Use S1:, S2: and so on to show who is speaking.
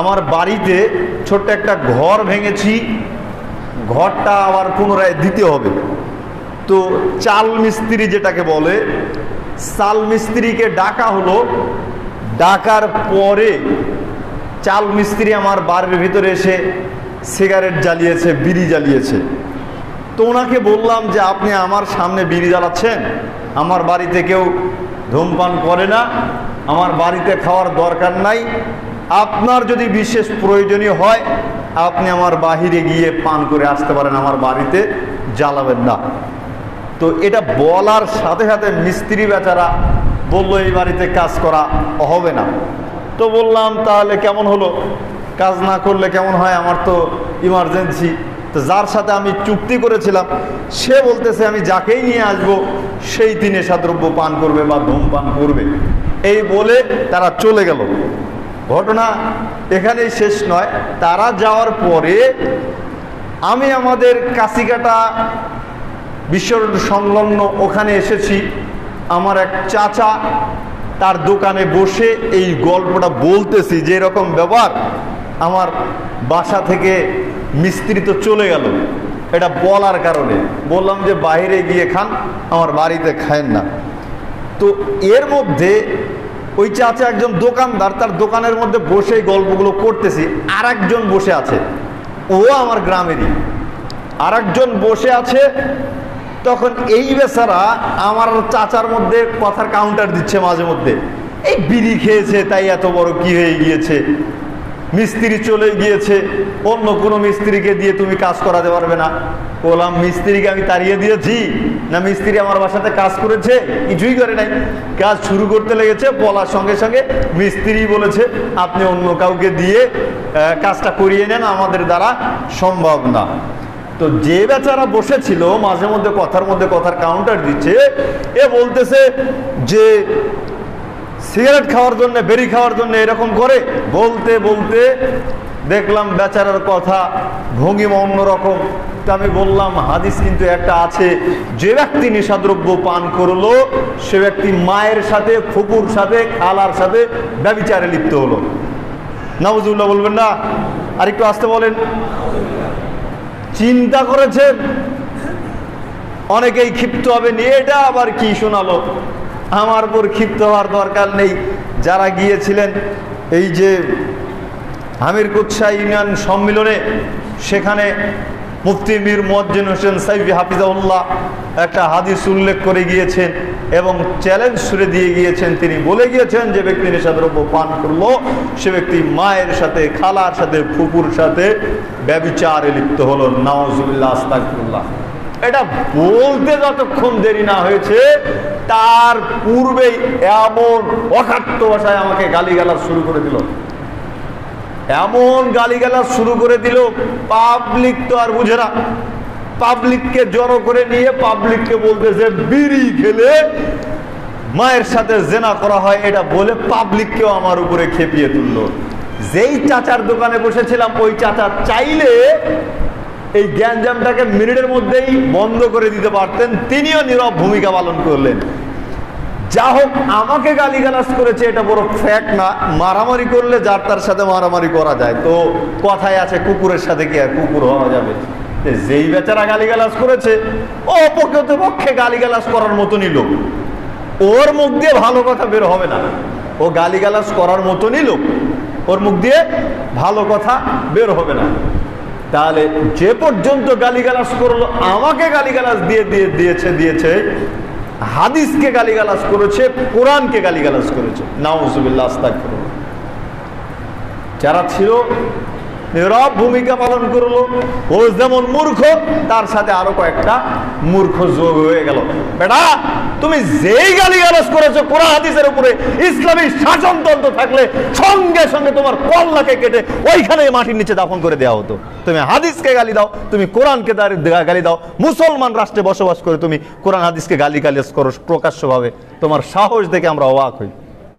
S1: আমার বাড়িতে ছোট্ট একটা ঘর ভেঙেছি, ঘরটা আবার পুনরায় দিতে হবে। তো চাল মিস্ত্রি যেটাকে বলে, চাল মিস্ত্রিকে ডাকা হলো। ডাকার পরে চাল মিস্ত্রি আমার বাড়ির ভিতরে এসে সিগারেট জ্বালিয়েছে, বিড়ি জ্বালিয়েছে। তো ওনাকে বললাম যে, আপনি আমার সামনে বিড়ি জ্বালাচ্ছেন? আমার বাড়িতে কেউ ধূমপান করে না। আমার বাড়িতে খাওয়ার দরকার নাই। আপনার যদি বিশেষ প্রয়োজনীয় হয়, আপনি আমার বাহিরে গিয়ে পান করে আসতে পারেন আমার বাড়িতে, জ্বালাবেন না। তো এটা বলার সাথে সাথে মিস্ত্রি বেচারা বলল, এই বাড়িতে কাজ করা হবে না। তো বললাম, তাহলে কেমন হলো? কাজ না করলে কেমন হয়? আমার তো ইমার্জেন্সি তো যার সাথে আমি চুক্তি করেছিলাম, সে বলতেছে, আমি যাকেই নিয়ে আসব, সেই দিনে নেশাদ্রব্য পান করবে বা ধূমপান করবে। এই বলে তারা চলে গেল। ঘটনা এখানেই শেষ নয়। তারা যাওয়ার পরে আমি আমাদের কাশিকাটা বিশ্ব সংলগ্ন ওখানে এসেছি। আমার এক চাচা তার দোকানে বসে এই গল্পটা বলতেছি যে এরকম ব্যাপার আমার বাসা থেকে মিস্ত্রি তো চলে গেল। এটা বলার কারণে। বললাম যে বাইরে গিয়ে খান, আমার বাড়িতে খায়েন না। তো এর মধ্যে ওই আছে একজন দোকানদার, তার দোকানের মধ্যে বসে গল্পগুলো করতেছি। আর একজন বসে আছে। ও আমার গ্রামেরই। আর একজন বসে আছে, তখন এই বেচারা আমার চাচার মধ্যে কথার কাউন্টার দিচ্ছে মাঝে মধ্যে। এই বিড়ি খেয়েছে, তাই এত বড় কি হয়ে গিয়েছে? মিস্ত্রি চলে গিয়েছে। অন্য কোনো মিস্ত্রিকে দিয়ে তুমি কাজ করাতে পারবে না। বললাম, মিস্ত্রিকে আমি তাড়িয়ে দিয়েছি। না, মিস্ত্রি আমার বাসাতে কাজ করেছে, কিছুই করে নাই। কাজ শুরু করতে লেগেছে, বলার সঙ্গে সঙ্গে মিস্ত্রি বলেছে, আপনি অন্য কাউকে দিয়ে কাজটা করিয়ে নেন, আমাদের দ্বারা সম্ভব না। তো যে বেচারা বসেছিল, মাঝে মধ্যে কথার মধ্যে কথার কাউন্টার দিচ্ছে, এ বলতেছে যে সিগারেট খাওয়ার জন্য, বেরি খাওয়ার জন্য এরকম করে বলতে বলতে দেখলাম বেচারার কথা ভঙ্গিমা অন্যরকম। আমি বললাম, হাদিস কিন্তু একটা আছে, যে ব্যক্তি নেশাদ্রব্য পান করল, সে ব্যক্তি মায়ের সাথে, ফুপুর সাথে, খালার সাথে ব্যবিচারে লিপ্ত হলো। নওয়াজুল্লাহ বলবেন না আর একটু আসতে বলেন। চিন্তা করেছেন? অনেকেই ক্ষিপ্ত হবে, নিয়ে এটা আবার কি শোনালো? আমার উপর ক্ষিপ্ত হওয়ার দরকার নেই। যারা গিয়েছিলেন এই যে হামির কুৎসা ইউনিয়ন সম্মিলনে, সেখানে মুফতি মীর মোয়াজ্জিন হোসেন সাইফি হাফিজাউল্লাহ একটা হাদিস উল্লেখ করে গিয়েছেন এবং চ্যালেঞ্জ সুরে দিয়ে গিয়েছেন। তিনি বলে গিয়েছেন যে ব্যক্তি নেশাদ্রব্য পান করল, সে ব্যক্তি মায়ের সাথে, খালার সাথে ফুপুর সাথে ব্যবিচারে লিপ্ত হলো। নওয়াজুবিল্লাহ আস্তাকুল্লাহ এটা বলতে যতক্ষণ দেরি না হয়েছে, তার পূর্বেই এমন অকাট্য ভাষায় আমাকে গালিগালাজ শুরু করে দিল। এমন গালি গালিগালাজ শুরু করে দিল পাবলিক তো আর বুঝে না। পাবলিককে জড়ো করে নিয়ে পাবলিককে বলতেছে, বিড়ি খেলে মায়ের সাথে জেনা করা হয়, এটা বলে পাবলিককেও আমার উপরে খেপিয়ে তুললো। যেই চাচার দোকানে বসেছিলাম, ওই চাচা চাইলে এই গ্যাঞ্জামটাকে মিনিটের মধ্যেই বন্ধ করে দিতে পারতেন। তিনিও নীরব ভূমিকা পালন করলেন। যা হোক, আমাকে গালিগালাজ করেছে, এটা বড় ফ্যাক্ট না। মারামারি করলে যার তার সাথে মারামারি করা যায়। তো কথায় আছে, কুকুরের সাথে কি আর কুকুর হওয়া যাবে? যেই বেচারা গালিগালাজ করেছে অপকৃত পক্ষে গালিগালাজ করার মতনই লোক। ওর মুখ দিয়ে ভালো কথা বের হবে না। ও গালিগালাজ করার মতনই লোক। ওর মুখ দিয়ে ভালো কথা বের হবে না। তাহলে যে পর্যন্ত গালিগালাজ করল, আমাকে গালিগালাজ দিয়ে দিয়ে, দিয়েছে দিয়েছে, হাদিসকে গালিগালাজ করেছে, কোরআনকে গালিগালাজ করেছে। নাউজুবিল্লাহ আস্তাক যারা ছিল নীরব ভূমিকা পালন করল। ও যেমন মূর্খ, তার সাথে আরও কয়েকটা মূর্খ যোগ হয়ে গেল। বেটা, তুমি যেই গালি গালাজ করেছ, কোরআন হাদিসের উপরে ইসলামী শাসনতন্ত্র থাকলে সঙ্গে সঙ্গে তোমার কল্লাকে কেটে ওইখানে মাটির নিচে দাফন করে দেওয়া হতো। তুমি হাদিসকে গালি দাও, তুমি কোরআনকে গালি দাও। মুসলমান রাষ্ট্রে বসবাস করে তুমি কোরআন হাদিসকে গালি গালিয়াজ করো প্রকাশ্যভাবে। তোমার সাহস দেখে আমরা অবাক হই।